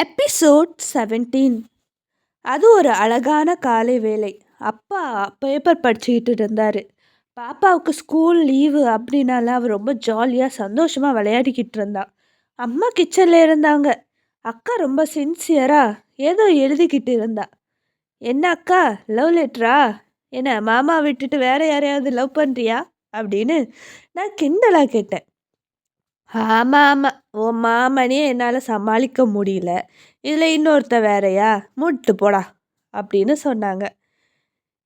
Episode seventeen அது ஒரு அழகான காலை வேலை அப்பா பேப்பர் படிச்சுக்கிட்டு இருந்தார். பாப்பாவுக்கு ஸ்கூல் லீவு அப்படின்னால அவர் ரொம்ப ஜாலியாக சந்தோஷமாக விளையாடிக்கிட்டு இருந்தா. அம்மா கிச்சனில் இருந்தாங்க. அக்கா ரொம்ப சின்சியராக ஏதோ எழுதிக்கிட்டு இருந்தா. என்ன அக்கா லவ் லெட்டரா என்ன மாமா விட்டுட்டு வேற யாரையாவது லவ் பண்ணுறியா அப்படின்னு நான் கிண்டலாக கேட்டேன். ஆமாம் ஆமாம் உன் மாமனே என்னால் சமாளிக்க முடியல. இதில் இன்னொருத்த வேறயா? மூட்டு போடா அப்படின்னு சொன்னாங்க.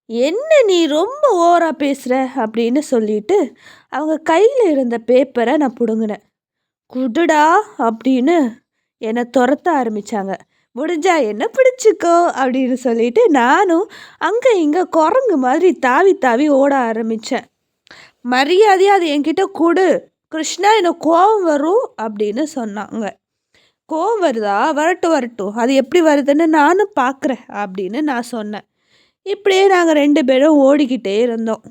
என்ன நீ ரொம்ப ஓவராக பேசுகிற அப்படின்னு சொல்லிட்டு அவங்க கையில் இருந்த பேப்பரை நான் பிடுங்கினேன். குடுடா அப்படின்னு என்னை துரத்த ஆரம்பித்தாங்க முடிஞ்சா என்ன பிடிச்சிக்கோ? அப்படின்னு சொல்லிட்டு நானும் அங்கே இங்கே குரங்கு மாதிரி தாவி தாவி ஓட ஆரம்பித்தேன் மரியாதையாக அது என்கிட்ட கொடு கிருஷ்ணா எனக்கு கோவம் வரும் அப்படின்னு சொன்னாங்க. கோவம் வருதா? வரட்டும் வரட்டும். அது எப்படி வருதுன்னு நானும் பார்க்குறேன் அப்படின்னு நான் சொன்னேன். இப்படியே நாங்கள் ரெண்டு பேரும் ஓடிக்கிட்டே இருந்தோம்.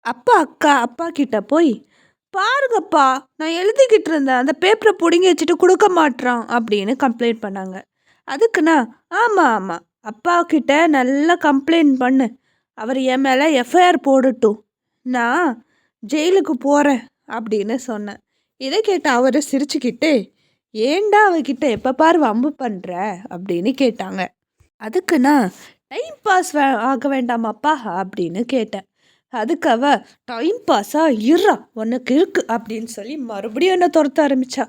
அப்பா அக்கா அப்பா கிட்ட போய் பாருங்கப்பா நான் எழுதிக்கிட்டு இருந்தேன் அந்த பேப்பரை பிடுங்கி வச்சுட்டு கொடுக்க மாட்றான் அப்படின்னு கம்ப்ளைண்ட் பண்ணாங்க. அதுக்குண்ணா ஆமாம் ஆமாம் அப்பா கிட்ட நல்லா கம்ப்ளைண்ட் பண்ணு. அவர் என் மேலே எஃப்ஐஆர் போடட்டும். நான் ஜெயிலுக்கு போகிறேன் அப்படின்னு சொன்னேன். இதை கேட்ட அவரை சிரிச்சுக்கிட்டு ஏண்டா அவகிட்ட எப்போ பார் வம்பு பண்ணுற அப்படின்னு கேட்டாங்க. அதுக்கு நான் டைம் பாஸ் வே ஆக வேண்டாமாப்பா? அப்படின்னு கேட்டேன். அதுக்கு அவ டைம் பாஸாக இருறா உனக்கு இருக்கு அப்படின்னு சொல்லி மறுபடியும் என்னை துரத்த ஆரம்பித்தா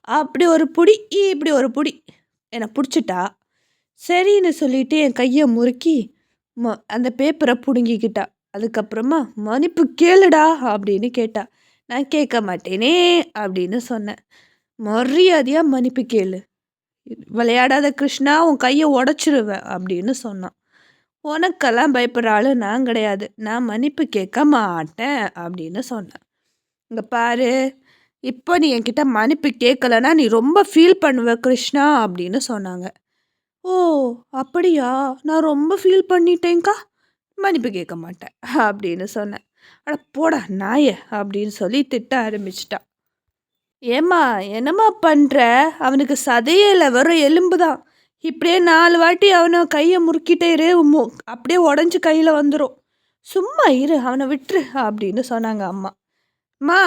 அப்படி ஒரு புடி இப்படி ஒரு புடி என்னை பிடிச்சிட்டா. சரின்னு சொல்லிட்டு என் கையை முறுக்கி ம அந்த பேப்பரை பிடுங்கிக்கிட்டா. அதுக்கப்புறமா மன்னிப்பு கேளுடா அப்படின்னு கேட்டா. நான் கேட்க மாட்டேனே அப்படின்னு சொன்னேன். மரியாதையாக மன்னிப்பு கேளு. விளையாடாத கிருஷ்ணா உன் கையை உடச்சிருவேன் அப்படின்னு சொன்னான். உனக்கெல்லாம் பயப்படுற ஆளு நான் கிடையாது. நான் மன்னிப்பு கேட்க மாட்டேன் அப்படின்னு சொன்னேன். இங்கே பாரு இப்போ நீ என்கிட்ட மன்னிப்பு கேட்கலன்னா நீ ரொம்ப ஃபீல் பண்ணுவ கிருஷ்ணா அப்படின்னு சொன்னாங்க. ஓ அப்படியா? நான் ரொம்ப ஃபீல் பண்ணிட்டேங்க்கா மன்னிப்பு கேட்க மாட்டேன் அப்படின்னு சொன்னேன். அட போடா நாய அப்படின்னு சொல்லி திட்ட ஆரம்பிச்சிட்டான் ஏம்மா என்னம்மா பண்ணுற அவனுக்கு சதையில வரும் எலும்பு தான் இப்படியே நாலு வாட்டி அவனை கையை முறுக்கிட்டே இரு மு- அப்படியே உடஞ்சி கையில் வந்துடும் சும்மா இரு அவனை விட்டுரு அப்படின்னு சொன்னாங்க அம்மா. அம்மா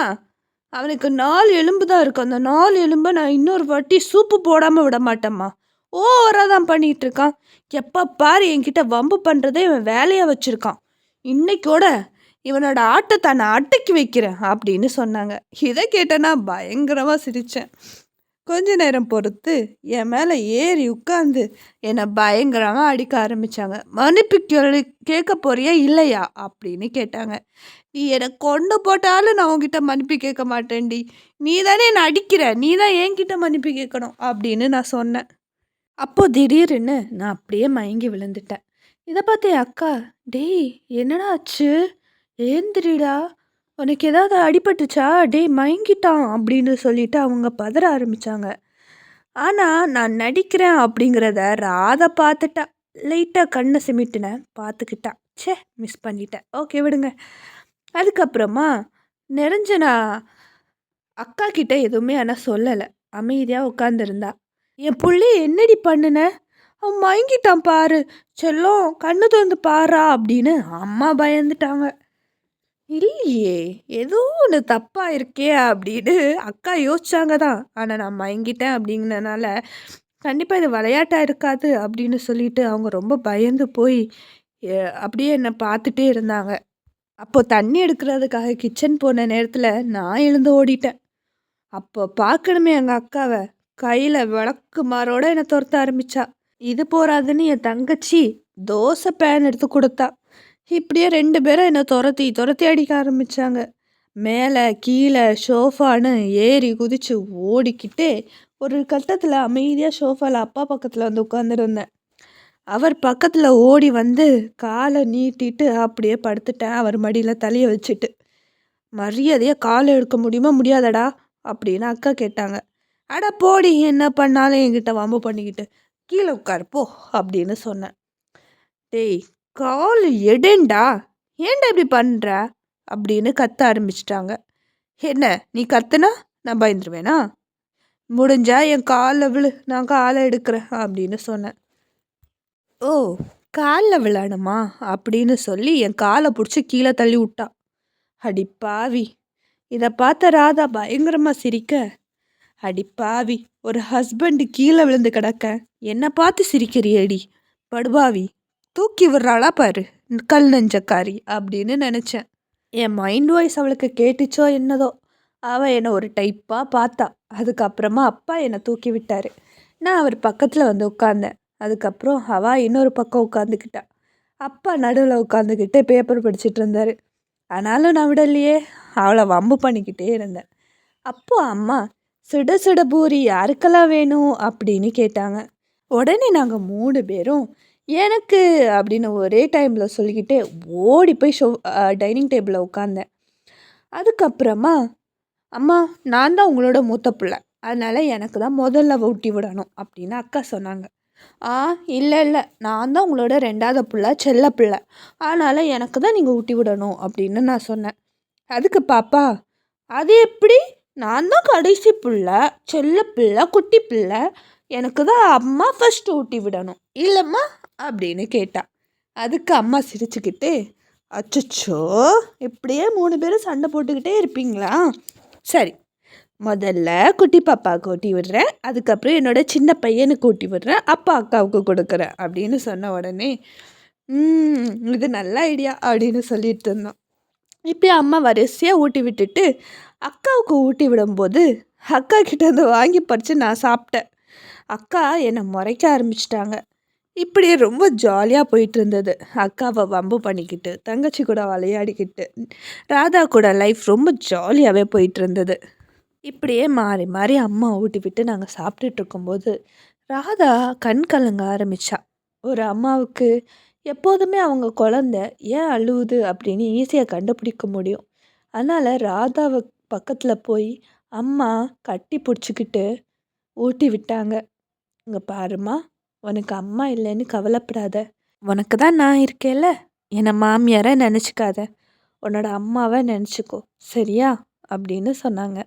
அவனுக்கு நாலு எலும்பு தான் இருக்கும் அந்த நாலு எலும்பை நான் இன்னொரு வாட்டி சூப்பு போடாமல் விட மாட்டேம்மா. ஓவராக தான் பண்ணிகிட்டு இருக்கான். எப்போ பாரு என்கிட்ட வம்பு பண்ணுறதே இவன் வேலையாக வச்சுருக்கான். இன்னைக்கோட இவனோட ஆட்டத்தை நான் அடக்கி வைக்கிறேன் அப்படின்னு சொன்னாங்க. இதை கேட்டேன்னா பயங்கரமாக சிரித்தேன் கொஞ்ச நேரம் பொறுத்து என் மேலே ஏறி உட்காந்து என்னை பயங்கரமாக அடிக்க ஆரம்பித்தாங்க மன்னிப்பு கேள்வி கேட்க போறியா இல்லையா? அப்படின்னு கேட்டாங்க. நீ என்னை கொண்டு போட்டாலும் நான் உங்ககிட்ட மன்னிப்பு கேட்க மாட்டேன்டி. நீ தானே என்னை அடிக்கிற. நீ தான் என்கிட்ட மன்னிப்பு கேட்கணும் அப்படின்னு நான் சொன்னேன். அப்போது திடீர்னு நான் அப்படியே மயங்கி விழுந்துட்டேன். இதை பார்த்து அக்கா டேய் என்னடா ஆச்சு? ஏந்திரிடா. உனக்கு ஏதாவது அடிபட்டுச்சா? டேய் மயங்கிட்டான் அப்படின்னு சொல்லிட்டு அவங்க பதற ஆரம்பிச்சாங்க. ஆனால் நான் நடிக்கிறேன் அப்படிங்கிறத ராதா பார்த்துட்டா. லைட்டாக கண்ணை சிமிட்டினேன் பார்த்துக்கிட்டா. ச்சே மிஸ் பண்ணிட்டேன். ஓகே விடுங்க. அதுக்கப்புறமா நிரஞ்சனா அக்கா கிட்ட எதுவுமே ஆனால் சொல்லலை. அமைதியாக உட்காந்துருந்தா என் புள்ளி என்னடி பண்ணுன? அவன் மயங்கிட்டான் பாரு. செல்லம் கண்ணு திறந்து பாரா அப்படின்னு அம்மா பயந்துட்டாங்க. இல்லையே ஏதோ ஒன்று தப்பாக இருக்கே அப்படின்னு அக்கா யோசிச்சாங்க தான். ஆனால் நான் மயங்கிட்டேன் அப்படிங்கிறனால கண்டிப்பாக இது விளையாட்டாக இருக்காது அப்படின்னு சொல்லிட்டு அவங்க ரொம்ப பயந்து போய் எ- அப்படியே என்னை பார்த்துட்டே இருந்தாங்க. அப்போ தண்ணி எடுக்கிறதுக்காக கிச்சன் போன நேரத்தில் நான் எழுந்து ஓடிட்டேன். அப்போ பார்க்கணுமே எங்கள் அக்காவை. கையில் விளக்கு மாரோட என்னை துரத்த ஆரம்பிச்சா. இது போறாதுன்னு என் தங்கச்சி தோசை பேன் எடுத்து கொடுத்தா. இப்படியே ரெண்டு பேரும் என்னை துரத்தி துரத்தி அடிக்க ஆரம்பிச்சாங்க. மேலே கீழே ஷோஃபான்னு ஏறி குதித்து ஓடிக்கிட்டே ஒரு கட்டத்தில் அமைதியாக ஷோஃபாவில் அப்பா பக்கத்தில் வந்து உட்காந்துருந்தேன் அவர் பக்கத்தில் ஓடி வந்து காலை நீட்டிட்டு அப்படியே படுத்துட்டேன். அவர் மடியில் தலையை வச்சுட்டு. மரியாதையாக காலை எடுக்க முடியுமா முடியாதடா அப்படின்னு அக்கா கேட்டாங்க. அட போடி என்ன பண்ணாலும் என்கிட்ட வம்பு பண்ணிக்கிட்டு கீழே உட்காருப்போ போ அப்படின்னு சொன்னேன். டேய் கால் எடுண்டா? ஏன்டா இப்படி பண்ணுற அப்படின்னு கத்த ஆரம்பிச்சிட்டாங்க. என்ன நீ கத்துனா நான் பயந்துருவேனா? முடிஞ்சா என் காலில் விழு நான் காலை எடுக்கிறேன் அப்படின்னு சொன்னேன். ஓ காலில் விழணுமா அப்படின்னு சொல்லி என் காலை பிடிச்சி கீழே தள்ளி விட்டா. அடி பாவி இதை பார்த்த ராதா பயங்கரமாக சிரிக்க. அடி பாவி ஒரு ஹஸ்பண்டு கீழே விழுந்து கிடக்க. என்னை பார்த்து சிரிக்கிறியடி? படுபாவி தூக்கி விடுறாளா பாரு கல் நெஞ்சக்காரி அப்படின்னு நினச்சேன். என் மைண்ட் வாய்ஸ் அவளுக்கு கேட்டுச்சோ என்னதோ. அவள் என்னை ஒரு டைப்பாக பார்த்தா. அதுக்கப்புறமா அப்பா என்னை தூக்கி விட்டார். நான் அவர் பக்கத்தில் வந்து உட்காந்தேன் அதுக்கப்புறம் அவள் இன்னொரு பக்கம் உட்காந்துக்கிட்டா அப்பா நடுவில் உட்காந்துக்கிட்டு பேப்பர் படிச்சுட்டு இருந்தார். ஆனாலும் நான் விடலையே அவளை வம்பு பண்ணிக்கிட்டே இருந்தேன். அப்போது அம்மா சுட சுட பூரி யாருக்கெல்லாம் வேணும்? அப்படின்னு கேட்டாங்க. உடனே நாங்கள் மூணு பேரும் எனக்கு அப்படின்னு ஒரே டைமில் சொல்லிக்கிட்டே ஓடி போய் ஷோ டைனிங் டேபிளில் உட்காந்தேன் அதுக்கப்புறமா அம்மா நான் தான் உங்களோட மூத்த பிள்ளை. அதனால் எனக்கு தான் முதல்ல ஊட்டி விடணும் அப்படின்னு அக்கா சொன்னாங்க. ஆ இல்லை இல்லை. நான் தான் உங்களோட ரெண்டாவது பிள்ளை செல்ல பிள்ளை. அதனால் எனக்கு தான் நீங்கள் ஊட்டி விடணும் அப்படின்னு நான் சொன்னேன். அதுக்கு பாப்பா அது எப்படி? நான் தான் கடைசி பிள்ளை செல்ல பிள்ளை குட்டி பிள்ளை. எனக்கு தான் அம்மா ஃபஸ்ட்டு ஊட்டி விடணும். இல்லைம்மா அப்படின்னு கேட்டா. அதுக்கு அம்மா சிரிச்சுக்கிட்டு அச்சோ இப்படியே மூணு பேரும் சண்டை போட்டுக்கிட்டே இருப்பீங்களா? சரி முதல்ல குட்டி பாப்பாவுக்கு ஊட்டி விடுறேன். அதுக்கப்புறம் என்னோட சின்ன பையனுக்கு ஊட்டி விடுறேன். அப்பா அக்காவுக்கு கொடுக்குறேன் அப்படின்னு சொன்ன உடனே இது நல்ல ஐடியா அப்படின்னு சொல்லிட்டு இருந்தோம். இப்படி அம்மா வரிசையாக ஊட்டி விட்டுட்டு அக்காவுக்கு ஊட்டி விடும்போது அக்கா கிட்டேருந்து வாங்கி பறித்து நான் சாப்பிட்டேன். அக்கா என்னை முறைக்க ஆரம்பிச்சிட்டாங்க. இப்படியே ரொம்ப ஜாலியாக போயிட்டு இருந்தது அக்காவை வம்பு பண்ணிக்கிட்டு தங்கச்சி கூட விளையாடிக்கிட்டு ராதா கூட லைஃப் ரொம்ப ஜாலியாகவே போயிட்டு இருந்தது இப்படியே மாறி மாறி அம்மா ஊட்டி விட்டு நாங்கள் சாப்பிட்டுட்டு இருக்கும்போது ராதா கண் கலங்க ஆரம்பித்தா ஒரு அம்மாவுக்கு எப்போதுமே அவங்க குழந்த ஏன் அழுவுது அப்படின்னு ஈஸியாக கண்டுபிடிக்க முடியும். அதனால் ராதாவை பக்கத்தில் போய் அம்மா கட்டி பிடிச்சிக்கிட்டு ஊட்டி விட்டாங்க. இங்கே பாருமா உனக்கு அம்மா இல்லைன்னு கவலைப்படாத. உனக்கு தான் நான் இருக்கேல்ல? என்னை மாமியாரை நினச்சிக்காத. உன்னோட அம்மாவை நினச்சிக்கோ. சரியா? அப்படின்னு சொன்னாங்க.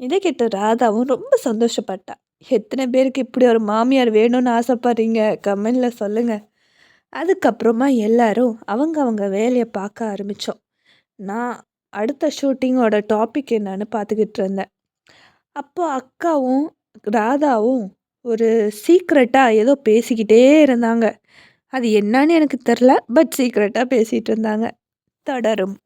இதை கேட்ட ராதாவும் ரொம்ப சந்தோஷப்பட்டா. எத்தனை பேருக்கு இப்படி ஒரு மாமியார் வேணும்னு ஆசைப்படுறீங்க? கமெண்டில் சொல்லுங்கள் அதுக்கப்புறமா எல்லாரும் அவங்க அவங்க வேலையை பார்க்க ஆரம்பித்தோம் நான் அடுத்த ஷூட்டிங்கோட டாபிக் என்னன்னு பார்த்துக்கிட்டு இருந்தேன். அப்போ அக்காவும் ராதாவும் ஒரு சீக்ரெட்டாக ஏதோ பேசிக்கிட்டே இருந்தாங்க. அது என்னன்னு எனக்கு தெரில பட் சீக்ரெட்டாக பேசிகிட்டு இருந்தாங்க. தொடரும்.